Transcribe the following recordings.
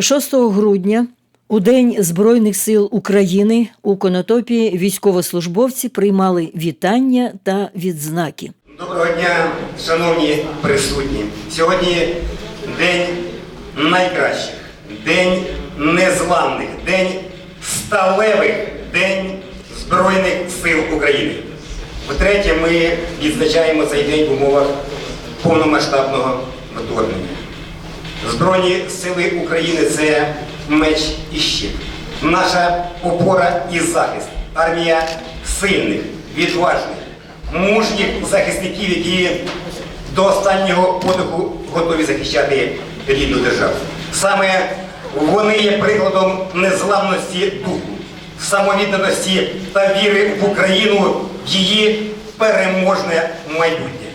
6 грудня, у День Збройних сил України, у Конотопі військовослужбовці приймали вітання та відзнаки. Доброго дня, шановні присутні. Сьогодні день найкращих, день незламних, день сталевих, день Збройних сил України. Втретє, ми відзначаємо цей день в умовах повномасштабного вторгнення. Збройні сили України це меч і щит. Наша опора і захист. Армія сильних, відважних, мужніх захисників, які до останнього подиху готові захищати рідну державу. Саме вони є прикладом незламності духу, самовідданості та віри в Україну, її переможне майбутнє.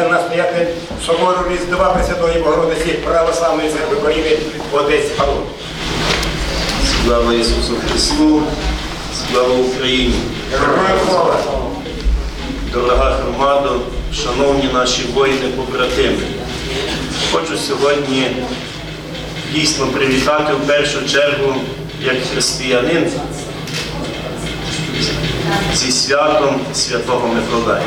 Запрошується настоятель собору Різдва Пресвятої Богородиці Православної церкви України Одесь Павло. Слава Ісусу Христу, слава Україні! Героям слава! Дорога громада, шановні наші воїни-побратими, хочу сьогодні дійсно привітати в першу чергу як християнин зі святом Святого Миколая.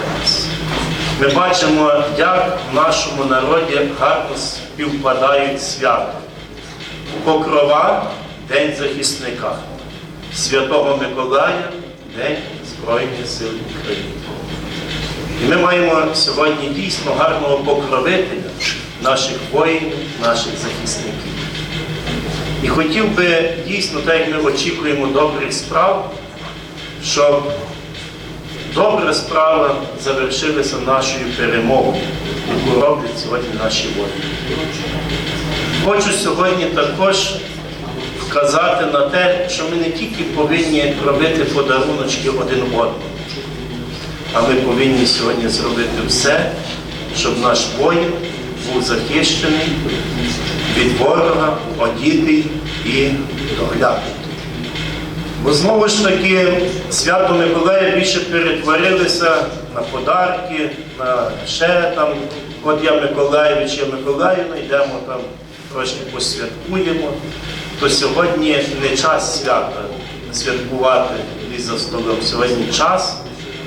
Ми бачимо, як в нашому народі гарно співпадають свято. Покрова День захисника, Святого Миколая День Збройних сил України. І ми маємо сьогодні дійсно гарного покровителя наших воїнів, наших захисників. І хотів би дійсно, так як ми очікуємо добрих справ, щоб добра справа завершилася нашою перемогою, яку роблять сьогодні наші воїни. Хочу сьогодні також вказати на те, що ми не тільки повинні робити подаруночки один одному, а ми повинні сьогодні зробити все, щоб наш воїн був захищений від ворога, одітий і доглянутий. Бо знову ж таки свято Миколая більше перетворилися на подарки, на ще там, от я Миколаєвич, я Миколаївна, йдемо там трошки посвяткуємо. То сьогодні не час свята святкувати і за столом. Сьогодні час,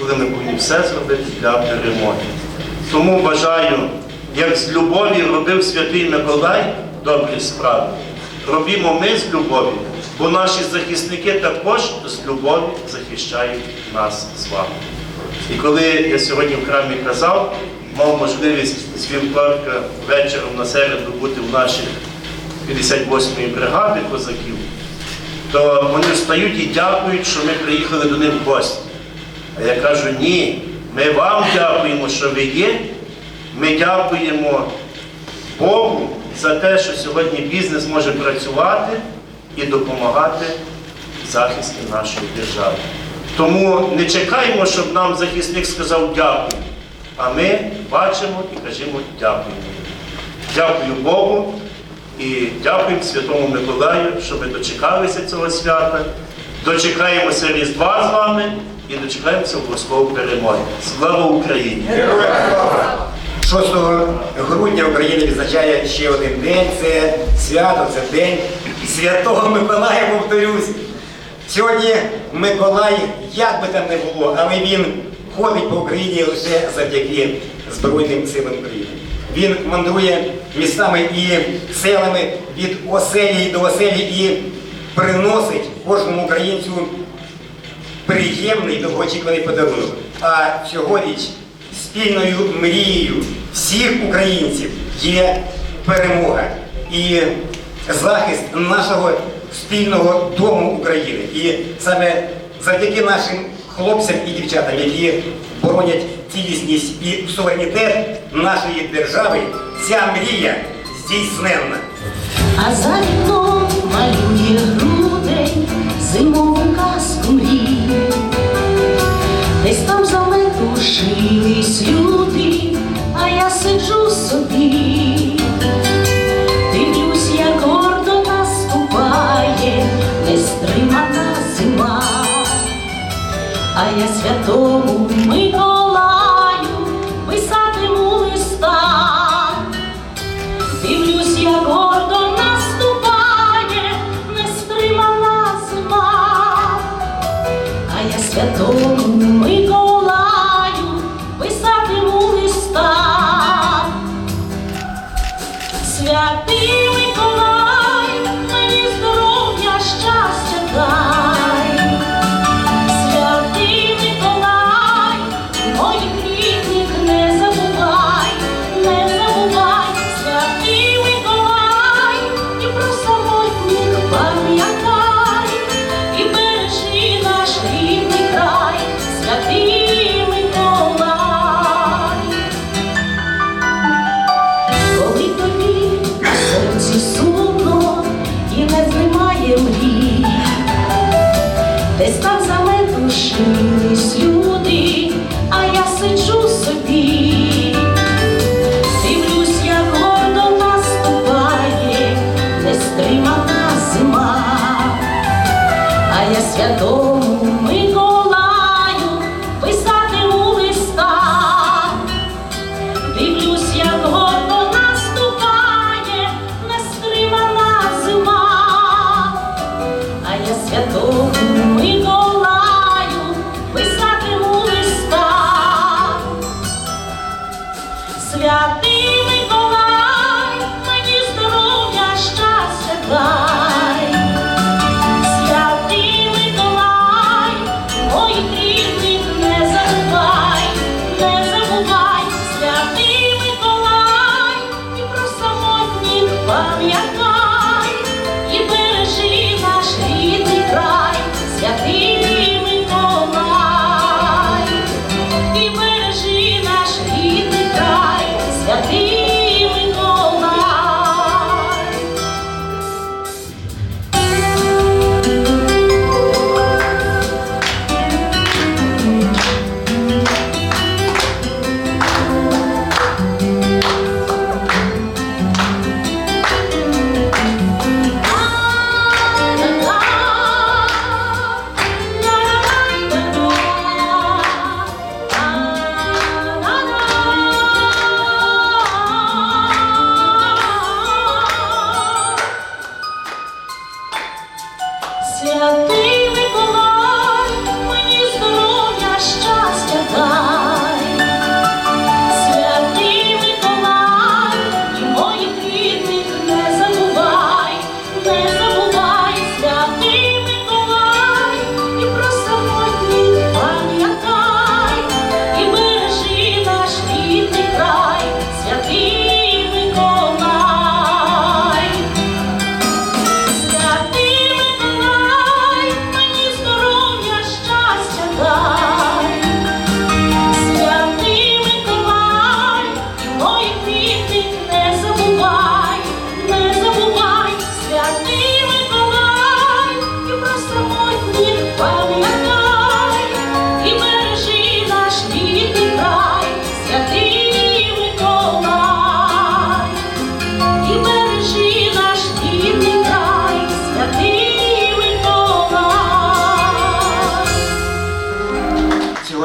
коли ми повинні все зробити для перемоги. Тому бажаю, як з любові робив святий Миколай добрі справи. Робімо ми з любові, бо наші захисники також з любові захищають нас з вами. І коли я сьогодні в храмі казав, мав можливість з вівторка вечором на середу бути в наших 58-ї бригади козаків, то вони встають і дякують, що ми приїхали до них в гості. А я кажу, ні, ми вам дякуємо, що ви є. Ми дякуємо Богу за те, що сьогодні бізнес може працювати і допомагати в захисті нашої держави. Тому не чекаємо, щоб нам захисник сказав дякую, а ми бачимо і кажемо дякуємо. Дякую Богу і дякуємо Святому Миколаю, що ми дочекалися цього свята, дочекаємося Різдва з вами і дочекаємося обов'язково перемоги. Слава Україні! Героям 6 грудня Україна відзначає ще один день. Це свято, це день Святого Миколая, повторюсь. Сьогодні Миколай, як би там не було, але він ходить по Україні лише завдяки Збройним силам України. Він мандрує містами і селами від оселі до оселі і приносить кожному українцю приємний довгоочікуваний подарунок. А цьогоріч спільною мрією всіх українців є перемога і захист нашого спільного дому України. І саме завдяки нашим хлопцям і дівчатам, які боронять цілісність і суверенітет нашої держави ця мрія здійсненна. А за вікном малює грудень зимову казку мрій. Десь там заметушились люди, а я сиджу собі. А я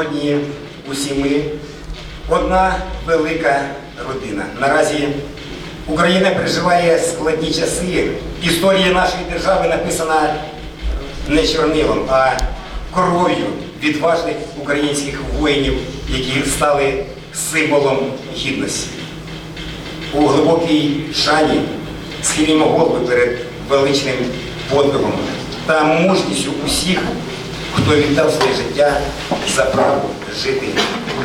Сьогодні усі ми одна велика родина. Наразі Україна переживає складні часи. Історія нашої держави написана не чорнилом, а кров'ю відважних українських воїнів, які стали символом гідності. У глибокій шані схилімо голови перед величним подвигом та мужністю усіх, хто віддав своє життя за право жити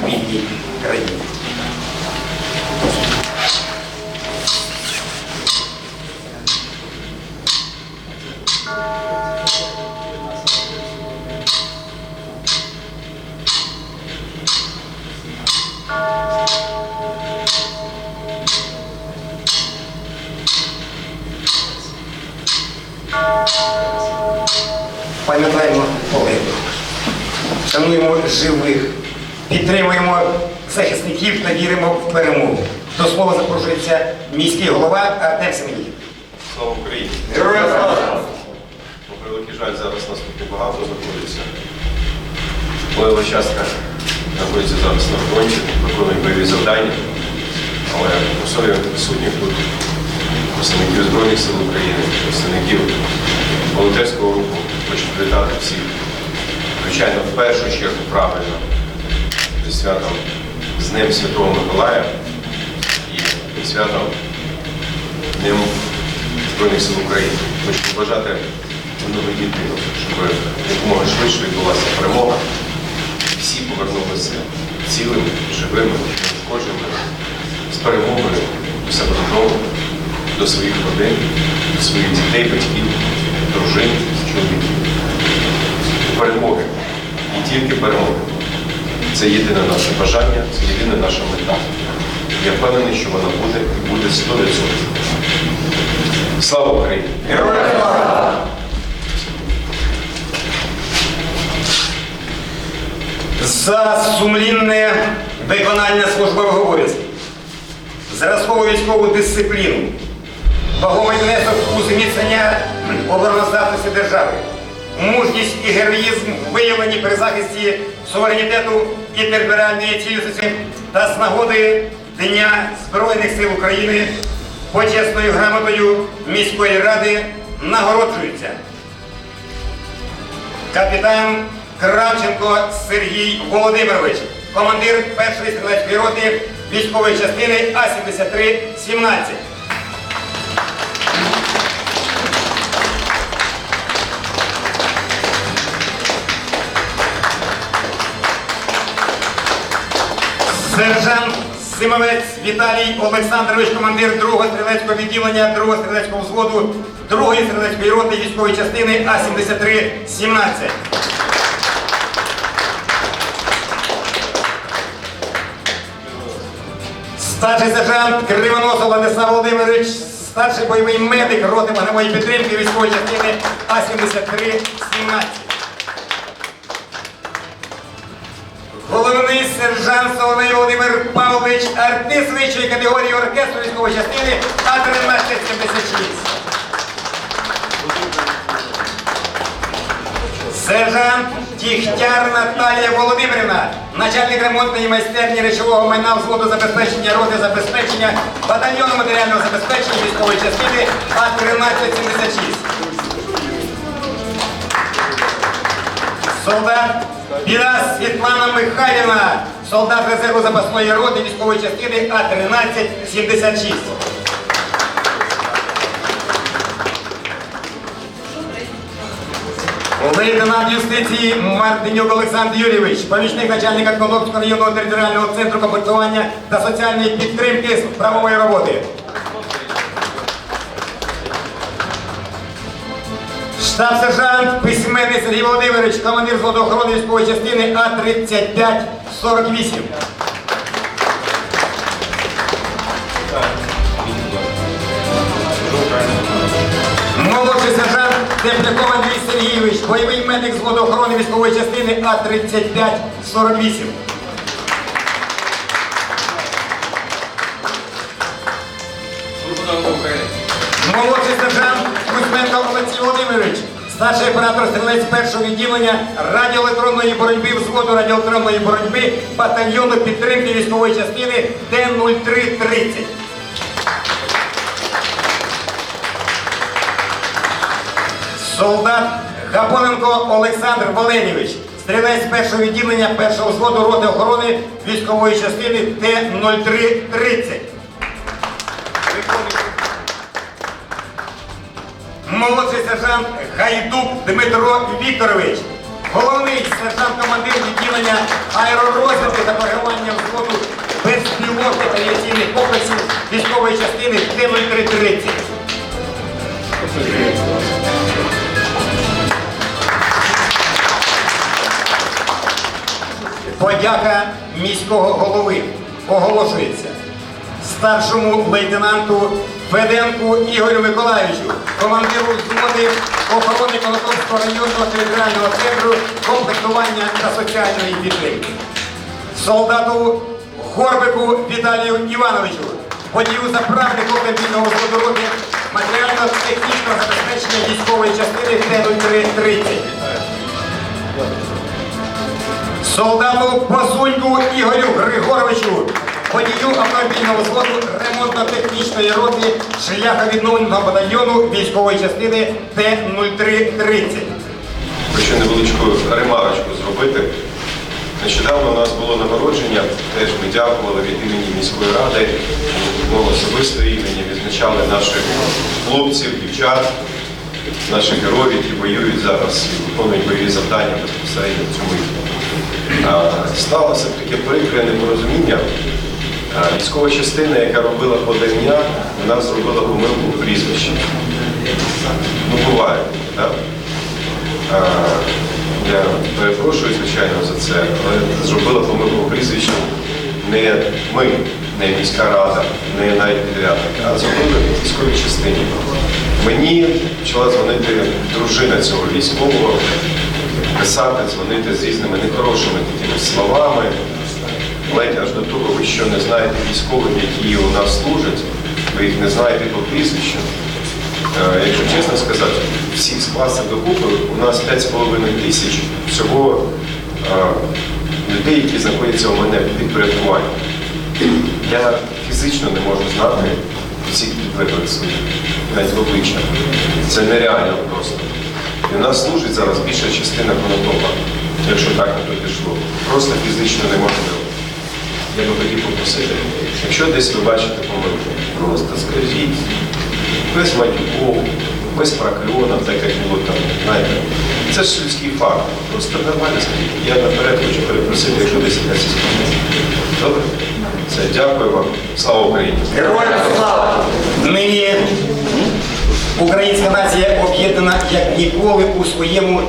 в вільній країні. Пам'ятаємо шануємо живих, підтримуємо захисників та віримо в перемогу. До слова запрошується міський голова Артем Семенів. Слава Україні! Героям слава! На превеликий жаль, зараз нас тут небагато знаходиться. Лева частка знаходиться зараз на фронті, виконує бойові завдання. Але особливо присутніх тут представників Збройних сил України, представників волонтерського руху. Хочу привітати всіх. Звичайно, в першу чергу правильно зі святом з Днем Святого Миколая і святом Днем Збройних сил України. Хочу побажати дітей, щоб якомога швидше відбулася перемога. Всі повернулися цілими, живими, неушкодженими, з перемогою до себе додому, до своїх родин, до своїх дітей, батьків, дружин, чоловіків. Перемоги. Тільки перемоги. Це єдине наше бажання, це єдина наша мета. Я впевнений, що вона буде і буде 100%. Слава Україні! Героям! За сумлінне виконання службових обов'язків, зразкову військову дисципліну, вагомий внесок у зміцнення обороноздатності держави, мужність і героїзм виявлені при захисті суверенітету і територіальної цілісності та з нагоди Дня Збройних сил України почесною грамотою міської ради нагороджується капітан Кравченко Сергій Володимирович, командир першої стрілецької роти військової частини А-73-17. Сержант Симовець Віталій Олександрович, командир 2-го стрілецького відділення 2-го стрілецького взводу 2-ї стрілецької роти військової частини А-73-17. Старший сержант Кривоносов Владислав Володимирович, старший бойовий медик роти вогневої підтримки військової частини А-73-17. Сержант Соловей Володимир Павлович, артист вищої категорії оркестру військової частини А-1376. Сержант Тіхтяр Наталія Володимирівна, начальник ремонтної майстерні речового майна взводу забезпечення роти забезпечення батальйону матеріального забезпечення військової частини А-1376. Солдат Білас Світлана Михайлівна, солдат резерву запасної роти військової частини А-1376. Лейтенант юстиції Мартинюк Олександр Юрійович, помічник начальника Конопського районного територіального центру комплектування та соціальної підтримки з правової роботи. Штаб-сержант письменний Сергій Володимирович, командир взводу охорони військової частини А-3548. Молодший сержант Тепляков Андрій Сергійович, бойовий медик з охорони військової частини А-3548. Молодший сержант Кузьменко Олексій Володимирович, старший оператор стрілець першого відділення радіоелектронної боротьби взводу радіоелектронної боротьби батальйону підтримки військової частини Д-0330. Солдат Гапоненко Олександр Валенівич, стрілець першого відділення першого взводу роти охорони військової частини Т-0330. Молодший сержант Гайдук Дмитро Вікторович, головний сержант-командир відділення аеророзвідки та коригування взводу безпілотних авіаційних комплексів військової частини Т-0330. Подяка міського голови. Оголошується. Старшому лейтенанту Феденку Ігорю Миколаївичу, командиру взводи охорони Конотопського районного територіального центру комплектування та соціальної підтримки. Солдату Горбику Віталію Івановичу, водію заправнику комбійного взводу роти матеріально-технічного забезпечення військової частини Т-0330. Солдату Посуньку Ігорю Григоровичу, водію автомобільного взводу ремонтно-технічної роти шляховідновленого батальйону військової частини Т-0330. Хочу невеличку ремарочку зробити. Нещодавно у нас було нагородження, теж ми дякували від імені міської ради, мого особистого імені, відзначали наших хлопців, дівчат, наших героїв, які воюють зараз і виконують бойові завдання безпосередньо в цьому. Сталося таке прикре непорозуміння. Військова частина, яка робила подання, вона зробила помилку в прізвищі. Ну, буває, так? А, Я перепрошую, звичайно, за це, але зробила помилку в прізвищі не ми, не міська рада, не навіть підрядники, а зробили в військовій частині. Мені почала дзвонити дружина цього військового, писати, дзвонити з різними нехорошими такими словами. Ледь аж до того, ви що не знаєте військових, які у нас служать, ви їх не знаєте по прізвищу. Е, Якщо чесно сказати, всіх скласти докупи, у нас 5,5 тисяч всього е, людей, які знаходяться у мене в підпорядкуванні. Я фізично не можу знати всіх підлеглих навіть в обличчя. Це нереально просто. І у нас служить зараз більша частина конотопа, якщо так на то пішло. Просто фізично не неможливо. Я би хотів попросити, якщо десь ви бачите помилку, просто скажіть, без матюков, без прокльонів, так як було там, знаєте. Це ж людський факт. Просто нормально скажіть. Я наперед хочу перепросити, якщо десь якась помилка. Добре? Все, дякую вам. Слава Україні! Героям слава! Нині українська нація об'єднана як ніколи у своєму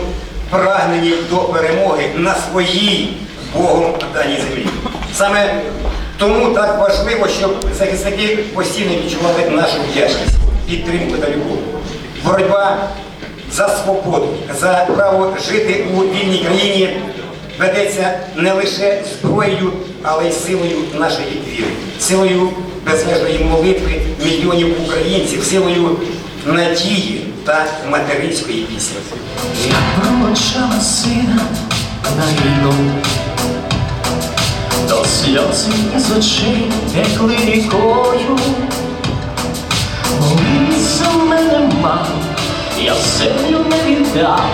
прагненні до перемоги на своїй Богом даній землі. Саме тому так важливо, щоб захисники постійно відчували нашу вдячність, підтримку та любов. Боротьба за свободу, за право жити у вільній країні ведеться не лише зброєю, але й силою нашої віри, силою безмежної молитви мільйонів українців, силою надії та материнської пісні. Я промочала сина на війну, до сльози з очей текли рікою. В мене, мам, я землю не віддам.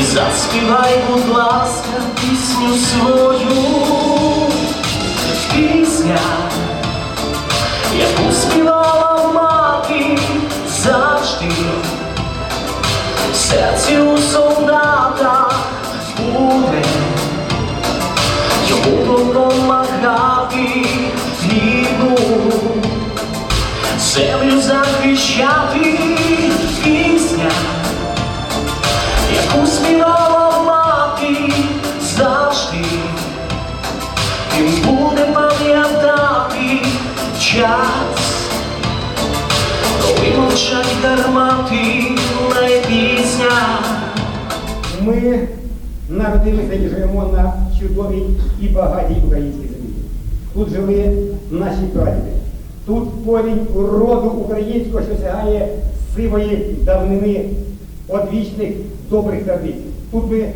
І заспівай, будь ласка, пісню свою. Пісня, допомагати війну, землю захищати пісня, яку співала мати завжди, він буде пам'ятати час. Коли мовчать гармати, не пісня. Ми народилися і живемо на чудовій і багатій українській землі. Тут жили наші прадіди. Тут корінь роду українського, що сягає сивої давнини одвічних добрих традицій. Тут ми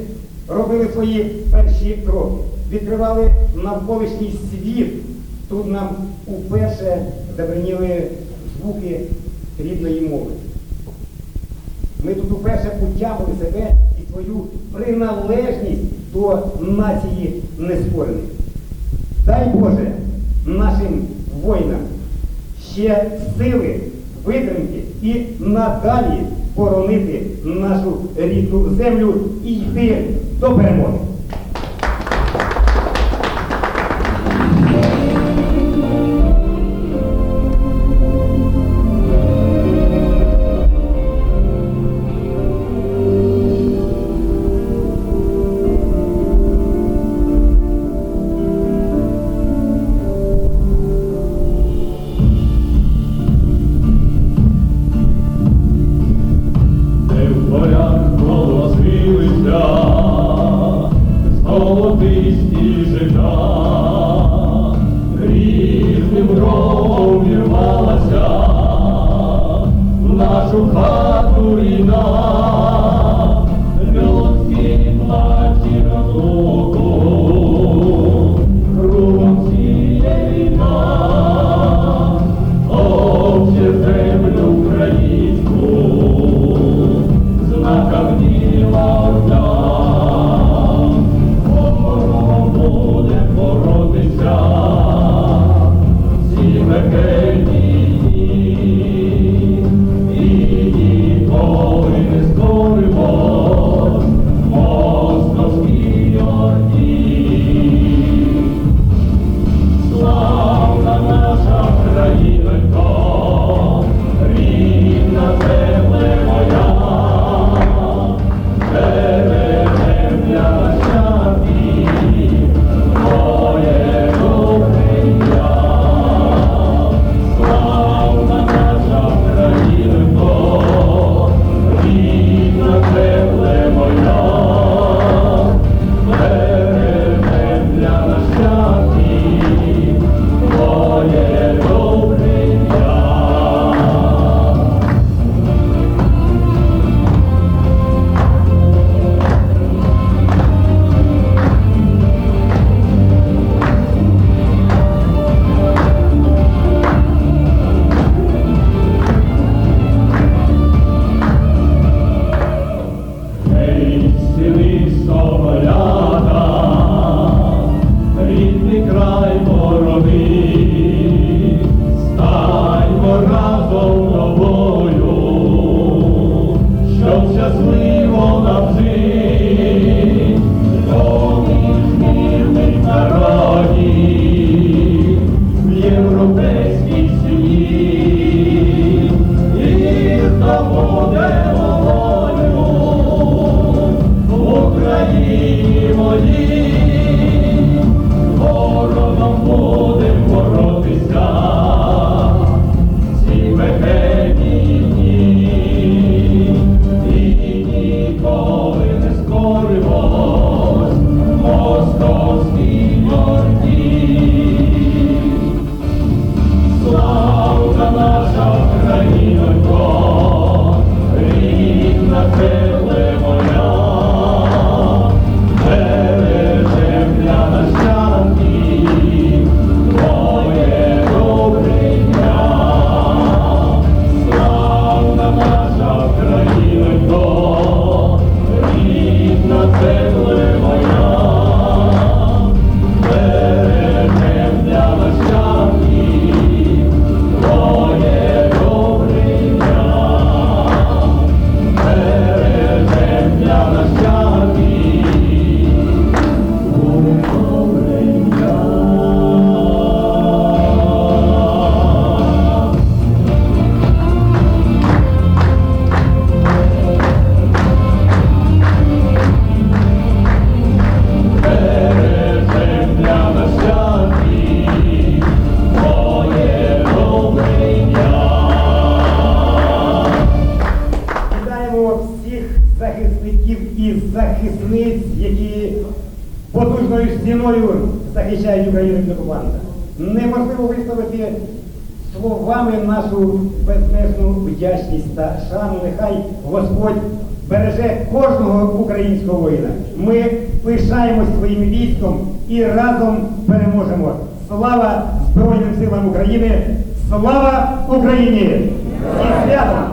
робили свої перші кроки, відкривали навколишній світ. Тут нам уперше забриніли звуки рідної мови. Ми тут уперше утямили себе свою приналежність до нації нескорених. Дай Боже нашим воїнам ще сили, витримки і надалі боронити нашу рідну землю і йти до перемоги. Поки землю Україну нашу безмежну вдячність та шану. Нехай Господь береже кожного українського воїна. Ми пишаємось своїм військом і разом переможемо. Слава Збройним силам України! Слава Україні! І святом!